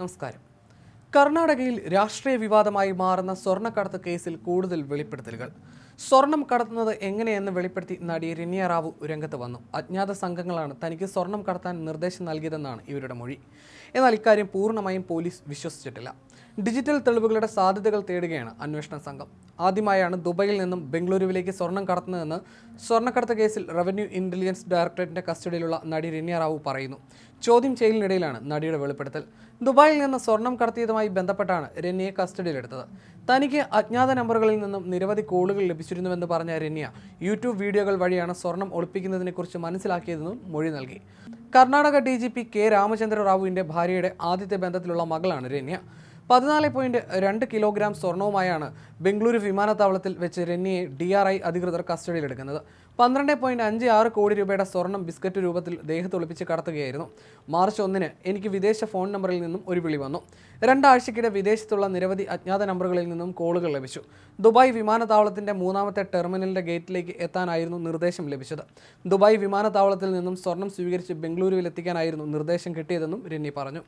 നമസ്കാരം. കർണാടകയിൽ രാഷ്ട്രീയ വിവാദമായി മാറുന്ന സ്വർണക്കടത്ത് കേസിൽ കൂടുതൽ വെളിപ്പെടുത്തലുകൾ. സ്വർണം കടത്തുന്നത് എങ്ങനെയെന്ന് വെളിപ്പെടുത്തി നടി രന്യ റാവു രംഗത്ത് വന്നു. അജ്ഞാത സംഘങ്ങളാണ് തനിക്ക് സ്വർണം കടത്താൻ നിർദ്ദേശം നൽകിയതെന്നാണ് ഇവരുടെ മൊഴി. എന്നാൽ ഇക്കാര്യം പൂർണമായും പോലീസ് വിശ്വസിച്ചിട്ടില്ല. ഡിജിറ്റൽ തെളിവുകളുടെ സാധ്യതകൾ തേടുകയാണ് അന്വേഷണ സംഘം. ആദ്യമായാണ് ദുബൈയിൽ നിന്നും ബംഗളൂരുവിലേക്ക് സ്വർണം കടത്തുന്നതെന്ന് സ്വർണക്കടത്ത് കേസിൽ റവന്യൂ ഇന്റലിജൻസ് ഡയറക്ടറേറ്റിന്റെ കസ്റ്റഡിയിലുള്ള നടി രമ്യ റാവു പറയുന്നു. ചോദ്യം ചെയ്യലിനിടയിലാണ് നടിയുടെ വെളിപ്പെടുത്തൽ. ദുബായിൽ നിന്ന് സ്വർണം കടത്തിയതുമായി ബന്ധപ്പെട്ടാണ് രന്യയെ കസ്റ്റഡിയിലെടുത്തത്. തനിക്ക് അജ്ഞാത നമ്പറുകളിൽ നിന്നും നിരവധി കോളുകൾ ലഭിച്ചിരുന്നുവെന്ന് പറഞ്ഞ രന്യ യൂട്യൂബ് വീഡിയോകൾ വഴിയാണ് സ്വർണം ഒളിപ്പിക്കുന്നതിനെക്കുറിച്ച് മനസ്സിലാക്കിയതെന്നും മൊഴി നൽകി. Karnataka D G P K Ramachandra റാവുവിന്റെ ഭാര്യയുടെ ആദ്യത്തെ ബന്ധത്തിലുള്ള മകളാണ് രന്യ പതിനാല് പോയിന്റ് രണ്ട് കിലോഗ്രാം സ്വർണവുമായാണ് ബംഗളൂരു വിമാനത്താവളത്തിൽ വെച്ച് രന്യയെ ഡി ആർ ഐ അധികൃതർ കസ്റ്റഡിയിലെടുക്കുന്നത്. പന്ത്രണ്ട് പോയിന്റ് അഞ്ച് ആറ് കോടി രൂപയുടെ സ്വർണം ബിസ്ക്കറ്റ് രൂപത്തിൽ ദേഹത്ത് ഒളിപ്പിച്ച് കടത്തുകയായിരുന്നു. മാർച്ച് ഒന്നിന് എനിക്ക് വിദേശ ഫോൺ നമ്പറിൽ നിന്നും ഒരു വിളി വന്നു. രണ്ടാഴ്ചക്കിടെ വിദേശത്തുള്ള നിരവധി അജ്ഞാത നമ്പറുകളിൽ നിന്നും കോളുകൾ ലഭിച്ചു. ദുബായ് വിമാനത്താവളത്തിന്റെ മൂന്നാമത്തെ ടെർമിനലിന്റെ ഗേറ്റിലേക്ക് എത്താനായിരുന്നു നിർദ്ദേശം ലഭിച്ചത്. ദുബായ് വിമാനത്താവളത്തിൽ നിന്നും സ്വർണം സ്വീകരിച്ച് ബംഗളൂരുവിൽ എത്തിക്കാനായിരുന്നു നിർദ്ദേശം കിട്ടിയതെന്നും രന്നി പറഞ്ഞു.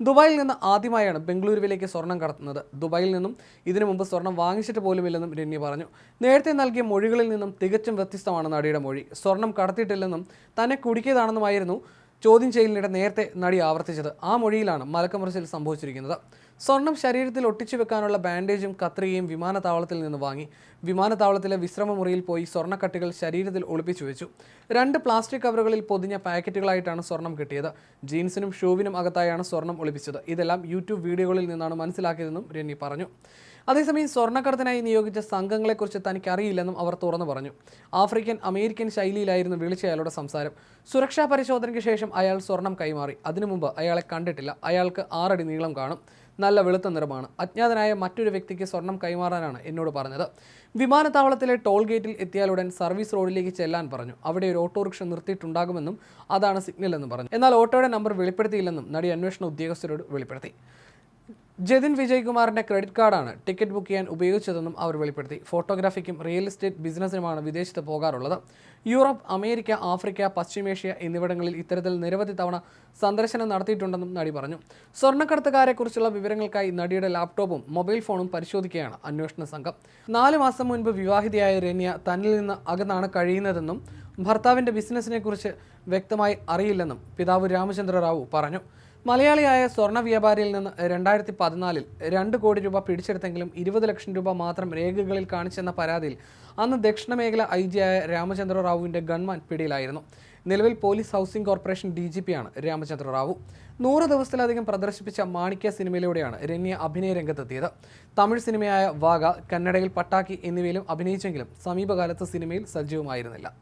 ദുബായിൽ നിന്ന് ആദ്യമായാണ് ബംഗളൂരുവിലേക്ക് സ്വർണം കടത്തുന്നത്. ദുബായിൽ നിന്നും ഇതിനു മുമ്പ് സ്വർണം വാങ്ങിച്ചിട്ട് പോലുമില്ലെന്നും രന്യ പറഞ്ഞു. നേരത്തെ നൽകിയ മൊഴികളിൽ നിന്നും തികച്ചും വ്യത്യസ്തമാണ് നടിയുടെ മൊഴി. സ്വർണം കടത്തിയിട്ടില്ലെന്നും തന്നെ കുടുക്കിയതാണെന്നുമായിരുന്നു ചോദ്യം ചെയ്യലിനിടെ നേരത്തെ നടി ആവർത്തിച്ചത്. ആ മൊഴിയിലാണ് മലക്കമറിച്ചിൽ സംഭവിച്ചിരിക്കുന്നത്. സ്വർണം ശരീരത്തിൽ ഒട്ടിച്ചു വെക്കാനുള്ള ബാൻഡേജും കത്രികയും വിമാനത്താവളത്തിൽ നിന്ന് വാങ്ങി. വിമാനത്താവളത്തിലെ വിശ്രമമുറിയിൽ പോയി സ്വർണക്കട്ടികൾ ശരീരത്തിൽ ഒളിപ്പിച്ചു വെച്ചു. രണ്ട് പ്ലാസ്റ്റിക് കവറുകളിൽ പൊതിഞ്ഞ പാക്കറ്റുകളായിട്ടാണ് സ്വർണം കിട്ടിയത്. ജീൻസിനും ഷൂവിനും അകത്തായാണ് സ്വർണം ഒളിപ്പിച്ചത്. ഇതെല്ലാം യൂട്യൂബ് വീഡിയോകളിൽ നിന്നാണ് മനസ്സിലാക്കിയതെന്നും രന്നി പറഞ്ഞു. അതേസമയം സ്വർണക്കടത്തിനായി നിയോഗിച്ച സംഘങ്ങളെക്കുറിച്ച് തനിക്കറിയില്ലെന്നും അവർ തുറന്നു പറഞ്ഞു. ആഫ്രിക്കൻ അമേരിക്കൻ ശൈലിയിലായിരുന്നു വിളിച്ച അയാളുടെ സംസാരം. സുരക്ഷാ പരിശോധനയ്ക്ക് ശേഷം അയാൾ സ്വർണം കൈമാറി. അതിനു മുമ്പ് അയാളെ കണ്ടിട്ടില്ല. അയാൾക്ക് ആറടി നീളം കാണും. നല്ല വെളുത്ത നിറമാണ്. അജ്ഞാതനായ മറ്റൊരു വ്യക്തിക്ക് സ്വർണം കൈമാറാനാണ് എന്നോട് പറഞ്ഞത്. വിമാനത്താവളത്തിലെ ടോൾ ഗേറ്റിൽ എത്തിയാലുടൻ സർവീസ് റോഡിലേക്ക് ചെല്ലാൻ പറഞ്ഞു. അവിടെ ഒരു ഓട്ടോറിക്ഷ നിർത്തിയിട്ടുണ്ടാകുമെന്നും അതാണ് സിഗ്നൽ എന്ന് പറഞ്ഞു. എന്നാൽ ഓട്ടോയുടെ നമ്പർ വെളിപ്പെടുത്തിയില്ലെന്നും നടി അന്വേഷണ ഉദ്യോഗസ്ഥരോട് വെളിപ്പെടുത്തി. ജതിൻ വിജയ്കുമാറിന്റെ ക്രെഡിറ്റ് കാർഡാണ് ടിക്കറ്റ് ബുക്ക് ചെയ്യാൻ ഉപയോഗിച്ചതെന്നും അവർ വെളിപ്പെടുത്തി. ഫോട്ടോഗ്രാഫിക്കും റിയൽ എസ്റ്റേറ്റ് ബിസിനസ്സിനുമാണ് വിദേശത്ത് പോകാറുള്ളത്. യൂറോപ്പ് അമേരിക്ക ആഫ്രിക്ക പശ്ചിമേഷ്യ എന്നിവിടങ്ങളിൽ ഇത്തരത്തിൽ നിരവധി തവണ സന്ദർശനം നടത്തിയിട്ടുണ്ടെന്നും നടി പറഞ്ഞു. സ്വർണക്കടത്തുകാരെക്കുറിച്ചുള്ള വിവരങ്ങൾക്കായി നടിയുടെ ലാപ്ടോപ്പും മൊബൈൽ ഫോണും പരിശോധിക്കുകയാണ് അന്വേഷണ സംഘം. നാല് മാസം മുൻപ് വിവാഹിതയായ രന്യ തന്നിൽ നിന്ന് അകന്നാണ് കഴിയുന്നതെന്നും ഭർത്താവിന്റെ ബിസിനസ്സിനെക്കുറിച്ച് വ്യക്തമായി അറിയില്ലെന്നും പിതാവ് രാമചന്ദ്ര റാവു പറഞ്ഞു. മലയാളിയായ സ്വർണ വ്യാപാരിയിൽ നിന്ന് രണ്ടായിരത്തി പതിനാലിൽ രണ്ട് കോടി രൂപ പിടിച്ചെടുത്തെങ്കിലും ഇരുപത് ലക്ഷം രൂപ മാത്രം രേഖകളിൽ കാണിച്ചെന്ന പരാതിയിൽ അന്ന് ദക്ഷിണ മേഖല ഐ ജിയായ രാമചന്ദ്ര റാവുവിന്റെ ഗൺമാൻ പിടിയിലായിരുന്നു. നിലവിൽ police housing corporation D G പിയാണ് രാമചന്ദ്ര റാവു. നൂറ് ദിവസത്തിലധികം പ്രദർശിപ്പിച്ച മാണിക്യ സിനിമയിലൂടെയാണ് രമ്യ അഭിനയ രംഗത്തെത്തിയത്. തമിഴ് സിനിമയായ വാഗ കന്നഡയിൽ പട്ടാക്കി എന്നിവയിലും അഭിനയിച്ചെങ്കിലും സമീപകാലത്ത് സിനിമയിൽ സജീവമായിരുന്നില്ല.